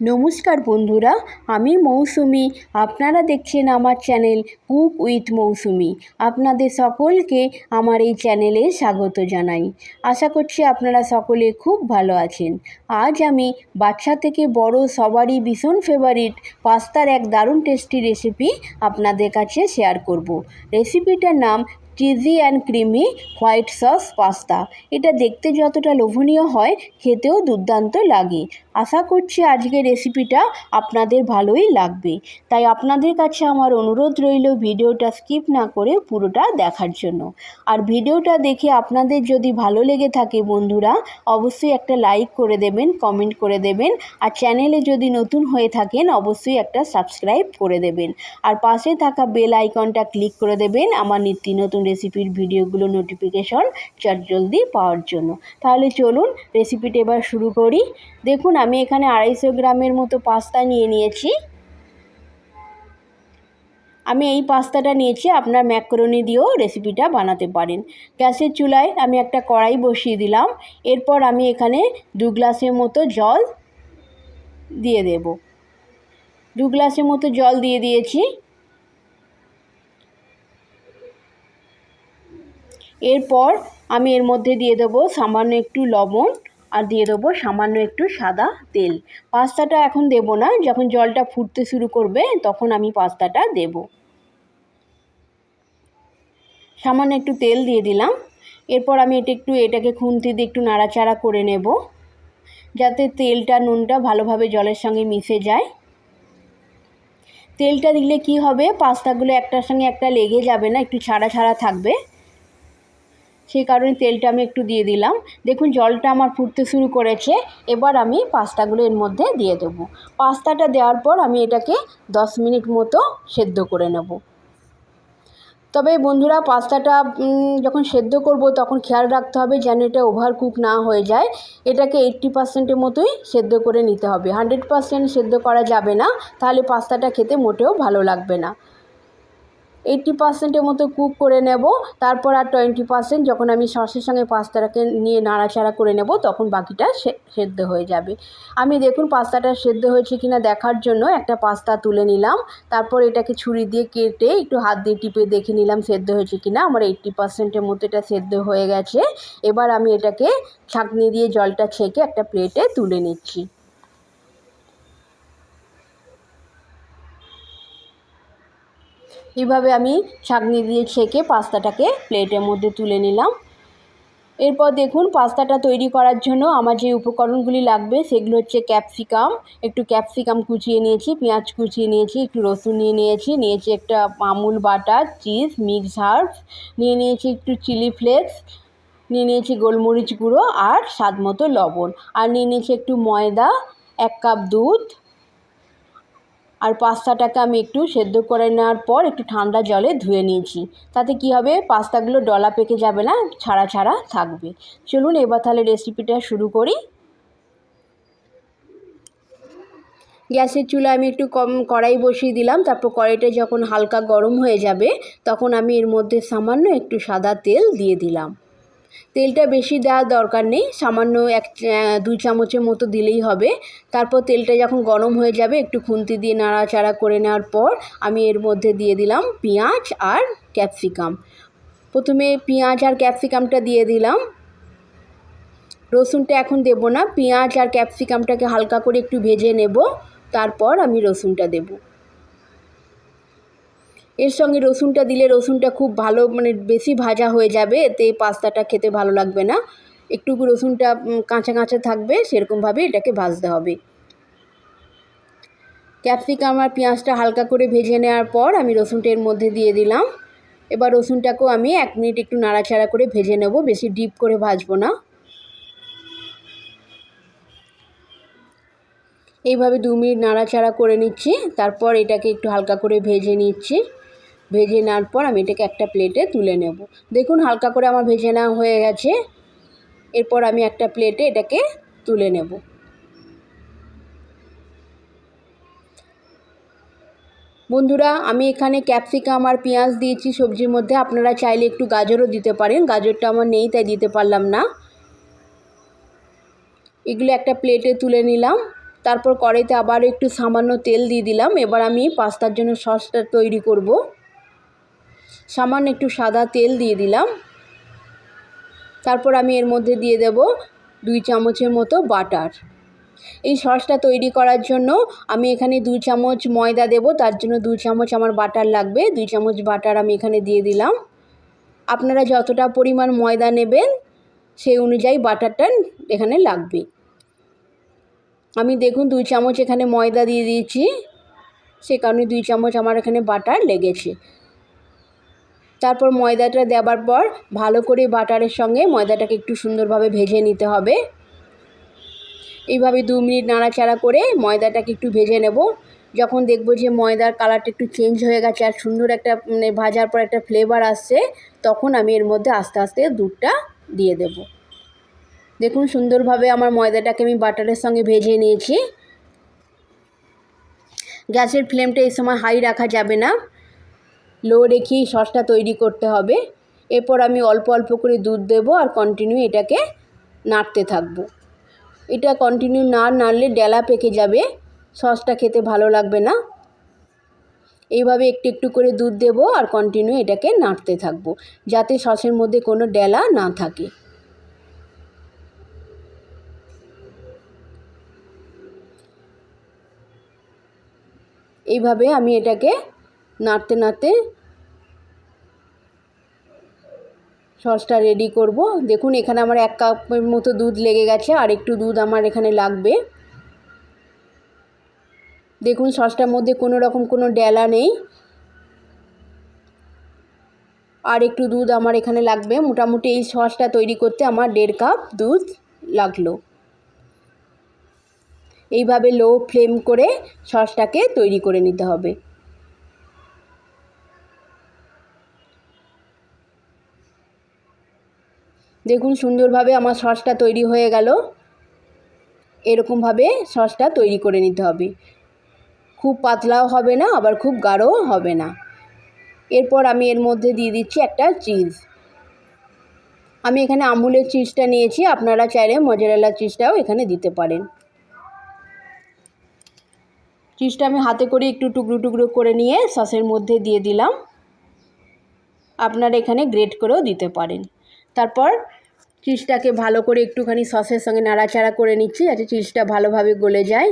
নমস্কার বন্ধুরা, আমি মৌসুমি। আপনারা দেখছেন আমার চ্যানেল কুক উইথ মৌসুমি। আপনাদের সকলকে আমার এই চ্যানেলে স্বাগত জানাই। আশা করছি আপনারা সকলে খুব ভালো আছেন। আজ আমি বাচ্চা থেকে বড় সবারই ভীষণ ফেভারিট পাস্তার এক দারুণ টেস্টি রেসিপি আপনাদের কাছে শেয়ার করব। রেসিপিটার নাম cheesy and creamy white sauce pasta. এটা দেখতে যতটা লোভনীয় হয়, খেতেও দুর্দান্ত লাগে। আশা করছি আজকের রেসিপিটা আপনাদের ভালোই লাগবে। তাই আপনাদের কাছে আমার অনুরোধ রইল ভিডিওটা স্কিপ না করে পুরোটা দেখার জন্য। আর ভিডিওটা দেখে আপনাদের যদি ভালো লেগে থাকে বন্ধুরা, অবশ্যই একটা লাইক করে দেবেন কমেন্ট করে দেবেন। আর চ্যানেলে যদি নতুন হয়ে থাকেন, অবশ্যই একটা সাবস্ক্রাইব করে দেবেন। আর পাশে থাকা বেল আইকনটা ক্লিক করে দেবেন, আমার নিত্য নতুন রেসিপির ভিডিওগুলো নোটিফিকেশন চটজলদি পাওয়ার জন্য। তাহলে চলুন রেসিপিটা এবার শুরু করি। দেখুন আমি এখানে আড়াইশো গ্রামের মতো পাস্তা নিয়ে নিয়েছি। আমি এই পাস্তাটা নিয়েছি, আপনার ম্যাকরনি দিয়েও রেসিপিটা বানাতে পারেন। গ্যাসের চুলায় আমি একটা কড়াই বসিয়ে দিলাম, এরপর আমি এখানে দু গ্লাসের মতো জল দিয়ে দেব। দু গ্লাসের মতো জল দিয়ে দিয়েছি। এরপর আমি এর মধ্যে দিয়ে দেবো সামান্য একটু লবণ। আর দিয়ে দেবো সামান্য একটু সাদা তেল। পাস্তাটা এখন দেব না, যখন জলটা ফুটতে শুরু করবে তখন আমি পাস্তাটা দেব। সামান্য একটু তেল দিয়ে দিলাম। এরপর আমি এটা একটু, এটাকে খুন্তি দিয়ে একটু নাড়াচাড়া করে নেব। যাতে তেলটা, নুনটা ভালোভাবে জলের সঙ্গে মিশে যায়। তেলটা দিলে কি হবে, পাস্তাগুলো একটার সঙ্গে একটা লেগে যাবে না, একটু ছাড়া ছাড়া থাকবে। সেই কারণে তেলটা আমি একটু দিয়ে দিলাম। দেখুন, জলটা আমার ফুটতে শুরু করেছে। এবার আমি পাস্তাগুলো এর মধ্যে দিয়ে দেবো। পাস্তাটা দেওয়ার পর আমি এটাকে দশ মিনিট মতো সেদ্ধ করে নেব। তবে বন্ধুরা, পাস্তাটা যখন সেদ্ধ করব তখন খেয়াল রাখতে হবে যেন এটা ওভার কুক না হয়ে যায়। এটাকে এইট্টি পার্সেন্টের মতোই সেদ্ধ করে নিতে হবে। হান্ড্রেড পার্সেন্ট সেদ্ধ করা যাবে না, তাহলে পাস্তাটা খেতে মোটেও ভালো লাগবে না। এইট্টি পার্সেন্টের মতো কুক করে নেব। তারপর আর টোয়েন্টি পার্সেন্ট যখন আমি সসের সঙ্গে পাস্তাটাকে নিয়ে নাড়াচাড়া করে নেব, তখন বাকিটা সেদ্ধ হয়ে যাবে। আমি দেখুন পাস্তাটা সেদ্ধ হয়েছে কিনা দেখার জন্য একটা পাস্তা তুলে নিলাম। তারপর এটাকে ছুরি দিয়ে কেটে একটু হাত দিয়ে টিপে দেখে নিলাম সেদ্ধ হয়েছে কিনা। আমার এইট্টি পার্সেন্টের মতো এটা সেদ্ধ হয়ে গেছে। এবার আমি এটাকে ছাঁকনি দিয়ে জলটা ছেঁকে একটা প্লেটে তুলে নিচ্ছি। এইভাবে আমি ছাঁকনি দিয়ে ছেঁকে পাস্তাটাকে প্লেটের মধ্যে তুলে নিলাম। এরপর দেখুন, পাস্তাটা তৈরি করার জন্য আমার যে উপকরণগুলি লাগবে সেগুলো হচ্ছে ক্যাপসিকাম। একটু ক্যাপসিকাম কুচিয়ে নিয়েছি, পেঁয়াজ কুচিয়ে নিয়েছি, একটু রসুন নিয়ে নিয়েছি নিয়েছি একটা Amul butter, cheese, mix herb নিয়ে নিয়েছি একটু চিলি ফ্লেক্স, নিয়ে নিয়েছি গোলমরিচ গুঁড়ো আর স্বাদ মতো লবণ। আর নিয়ে নিয়েছি একটু ময়দা, এক কাপ দুধ আর পাস্তাটাকে আমি একটু সেদ্ধ করে নেওয়ার পর একটু ঠান্ডা জলে ধুয়ে নিয়েছি। তাতে কি হবে? পাস্তাগুলো ডলা পেকে যাবে না, ছাড়া ছাড়া থাকবে। চলুন এবার তাহলে রেসিপিটা শুরু করি। গ্যাসের চুলা আমি একটু কম কড়াই বসিয়ে দিলাম। তারপর কড়াইটা যখন হালকা গরম হয়ে যাবে, তখন আমি এর মধ্যে সামান্য একটু সাদা তেল দিয়ে দিলাম। তেলটা বেশি দেওয়ার দরকার নেই, সামান্য এক দুই চামচের মতো দিলেই হবে। তারপর তেলটা যখন গরম হয়ে যাবে, একটু খুন্তি দিয়ে নাড়াচাড়া করে নেওয়ার পর আমি এর মধ্যে দিয়ে দিলাম পেঁয়াজ আর ক্যাপসিকাম। প্রথমে পেঁয়াজ আর ক্যাপসিকামটা দিয়ে দিলাম। রসুনটা এখন দেব না, পেঁয়াজ আর ক্যাপসিকামটাকে হালকা করে একটু ভেজে নেব, তারপর আমি রসুনটা দেবো। এর সঙ্গে রসুনটা দিলে রসুনটা খুব ভালো মানে বেশি ভাজা হয়ে যাবে এতে পাস্তাটা খেতে ভালো লাগবে না। একটু রসুনটা কাঁচা কাঁচা থাকবে, সেরকমভাবে এটাকে ভাজতে হবে। ক্যাপসিকাম আর পেঁয়াজটা হালকা করে ভেজে নেওয়ার পর আমি রসুনটা এর মধ্যে দিয়ে দিলাম। এবার রসুনটাকেও আমি এক মিনিট একটু নাড়াচাড়া করে ভেজে নেব, বেশি ডিপ করে ভাজবো না। এইভাবে দু মিনিট নাড়াচাড়া করে নিচ্ছি, তারপর এটাকে একটু হালকা করে ভেজে নিচ্ছি। ভেজে নেওয়ার পর আমি এটাকে একটা প্লেটে তুলে নেব। দেখুন হালকা করে আমার ভেজে নেওয়া হয়ে গেছে। এরপর আমি একটা প্লেটে এটাকে তুলে নেব। বন্ধুরা, আমি এখানে ক্যাপসিকাম আর পেঁয়াজ দিয়েছি সবজির মধ্যে। আপনারা চাইলে একটু গাজরও দিতে পারেন। গাজরটা আমার নেই, তাই দিতে পারলাম না। এগুলো একটা প্লেটে তুলে নিলাম। তারপর কড়াইতে আবার একটু সামান্য তেল দিয়ে দিলাম। এবার আমি পাস্তার জন্য সসটা তৈরি করব। সামান্য একটু সাদা তেল দিয়ে দিলাম। তারপর আমি এর মধ্যে দিয়ে দেব দুই চামচের মতো বাটার। এই সসটা তৈরি করার জন্য আমি এখানে দুই চামচ ময়দা দেব, তার জন্য দুই চামচ আমার বাটার লাগবে, দুই চামচ বাটার আমি এখানে দিয়ে দিলাম। আপনারা যতটা পরিমাণ ময়দা নেবেন, সেই অনুযায়ী বাটারটা এখানে লাগবে। আমি দেখুন দুই চামচ এখানে ময়দা দিয়ে দিয়েছি, সে কারণে দুই চামচ আমার এখানে বাটার লেগেছে। তারপর ময়দাটা দেওয়ার পর ভালো করে বাটারের সঙ্গে ময়দাটাকে একটু সুন্দরভাবে ভেজে নিতে হবে। এইভাবে দু মিনিট নাড়াচাড়া করে ময়দাটাকে একটু ভেজে নেব। যখন দেখব যে ময়দার কালারটা একটু চেঞ্জ হয়ে গেছে আর সুন্দর একটা মানে ভাজার পর একটা ফ্লেভার আসছে, তখন আমি এর মধ্যে আস্তে আস্তে দুধটা দিয়ে দেব। দেখুন সুন্দরভাবে আমার ময়দাটাকে আমি বাটারের সঙ্গে ভেজে নিয়েছি। গ্যাসের ফ্লেমটা এই সময় হাই রাখা যাবে না। লো রেখেই সসটা তৈরি করতে হবে। এরপর আমি অল্প অল্প করে দুধ দেবো আর কন্টিনিউ এটাকে নাড়তে থাকব। এটা কন্টিনিউ না নাড়লে ডেলা পেকে যাবে, সসটা খেতে ভালো লাগবে না। এইভাবে একটু একটু করে দুধ দেবো আর কন্টিনিউ এটাকে নাড়তে থাকব, যাতে সসের মধ্যে কোনো ডেলা না থাকে। এইভাবে আমি এটাকে নাড়তে নাড়তে সসটা রেডি করব। দেখুন, এখানে আমার এক কাপের মতো দুধ লেগে গেছে, আর একটু দুধ আমার এখানে লাগবে। দেখুন, সসটার মধ্যে কোনো রকম কোনো ডেলা নেই। আর একটু দুধ আমার এখানে লাগবে। মোটামুটি এই সসটা তৈরি করতে আমার দেড় কাপ দুধ লাগল। এইভাবে লো ফ্লেম করে সসটাকে তৈরি করে নিতে হবে। দেখুন সুন্দরভাবে আমার সসটা তৈরি হয়ে গেল। এরকমভাবে সসটা তৈরি করে নিতে হবে। খুব পাতলাও হবে না, আবার খুব গাঢ়ও হবে না। এরপর আমি এর মধ্যে দিয়ে দিচ্ছি একটা চিজ। আমি এখানে আমুলের চিজটা নিয়েছি, আপনারা চাইলে মজারেলা চিজটাও এখানে দিতে পারেন। চিজটা আমি হাতে করে একটু টুকরো টুকরো করে নিয়ে সসের মধ্যে দিয়ে দিলাম। আপনারা এখানে গ্রেট করেও দিতে পারেন। তারপর চিজটাকে ভালো করে একটুখানি সসের সঙ্গে নাড়াচাড়া করে নিচ্ছি যাতে চিজটা ভালোভাবে গলে যায়।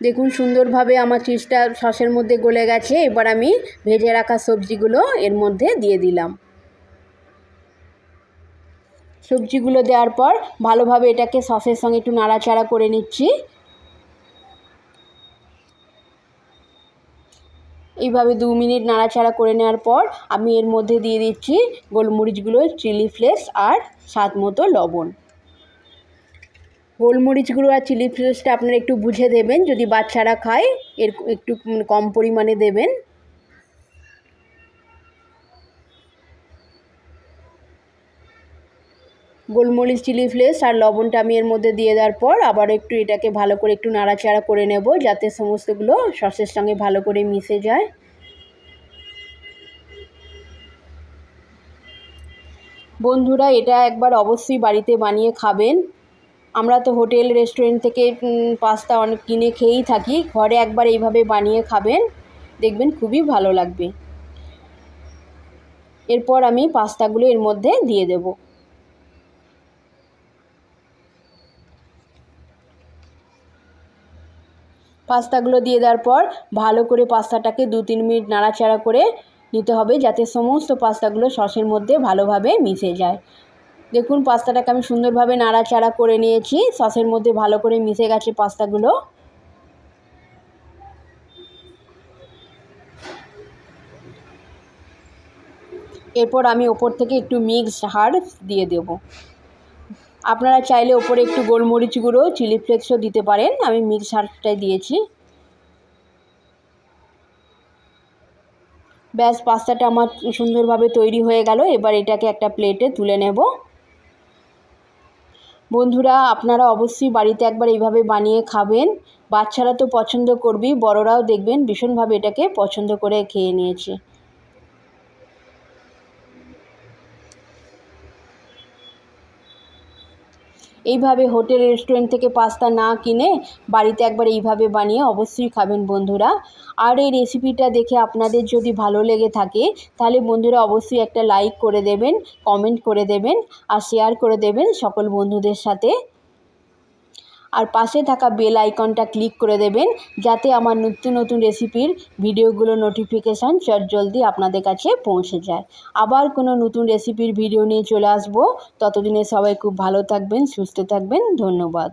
দেখুন সুন্দরভাবে আমার চিজটা সসের মধ্যে গলে গেছে। এবার আমি ভেজে রাখা সবজিগুলো এর মধ্যে দিয়ে দিলাম। সবজিগুলো দেওয়ার পর ভালোভাবে এটাকে সসের সঙ্গে একটু নাড়াচাড়া করে নিচ্ছি। এইভাবে দু মিনিট নাড়াচাড়া করে নেওয়ার পর আমি এর মধ্যে দিয়ে দিচ্ছি গোলমরিচগুলো, চিলি ফ্লেক্স আর স্বাদ মতো লবণ। গোলমরিচগুলো আর চিলি ফ্লেক্সটা আপনারা একটু বুঝে দেবেন, যদি বাচ্চারা খায়, এর একটু কম পরিমাণে দেবেন। গোলমরিচ চিলি ফ্লেক্স আর লবণটা আমি এর মধ্যে দিয়ে দেওয়ার পর আবার একটু এটাকে ভালো করে একটু নাড়াচাড়া করে নেব যাতে সমস্তগুলো সসের সঙ্গে ভালো করে মিশে যায়। বন্ধুরা, এটা একবার অবশ্যই বাড়িতে বানিয়ে খাবেন। আমরা তো হোটেল, রেস্টুরেন্ট থেকে পাস্তা অনেক কিনে খেয়েই থাকি। ঘরে একবার এইভাবে বানিয়ে খাবেন, দেখবেন খুবই ভালো লাগবে। এরপর আমি পাস্তাগুলো এর মধ্যে দিয়ে দেবো। পাস্তাগুলো দিয়ে দেওয়ার পর ভালো করে পাস্তাটাকে দু তিন মিনিট নাড়াচাড়া করে নিতে হবে যাতে সমস্ত পাস্তাগুলো সসের মধ্যে ভালোভাবে মিশে যায়। দেখুন পাস্তাটাকে আমি সুন্দরভাবে নাড়াচাড়া করে নিয়েছি, সসের মধ্যে ভালো করে মিশে গেছে পাস্তাগুলো। এরপর আমি ওপর থেকে একটু মিক্সড হার্বস দিয়ে দেবো। আপনারা চাইলে ওপরে একটু গোলমরিচ গুঁড়ো, চিলি ফ্লেক্সও দিতে পারেন। আমি মিক্স হার্টটাই দিয়েছি। ব্যাস, পাস্তাটা আমার সুন্দরভাবে তৈরি হয়ে গেল। এবার এটাকে একটা প্লেটে তুলে নেব। বন্ধুরা, আপনারা অবশ্যই বাড়িতে একবার এইভাবে বানিয়ে খাবেন। বাচ্চারা তো পছন্দ করবেই, বড়রাও দেখবেন ভীষণভাবে এটাকে পছন্দ করে খেয়ে নিয়েছে। এইভাবে হোটেল রেস্টুরেন্ট থেকে পাস্তা না কিনে বাড়িতে একবার এইভাবে বানিয়ে অবশ্যই খাবেন বন্ধুরা। আর এই রেসিপিটা দেখে আপনাদের যদি ভালো লেগে থাকে, তাহলে বন্ধুরা অবশ্যই একটা লাইক করে দেবেন কমেন্ট করে দেবেন, আর শেয়ার করে দেবেন সকল বন্ধুদের সাথে। আর পাশে থাকা বেল আইকনটা ক্লিক করে দেবেন, যাতে আমার নিত্য নতুন রেসিপির ভিডিওগুলো নোটিফিকেশান চটজলদি আপনাদের কাছে পৌঁছে যায়। আবার কোনো নতুন রেসিপির ভিডিও নিয়ে চলে আসব। ততদিনে সবাই খুব ভালো থাকবেন, সুস্থ থাকবেন। ধন্যবাদ।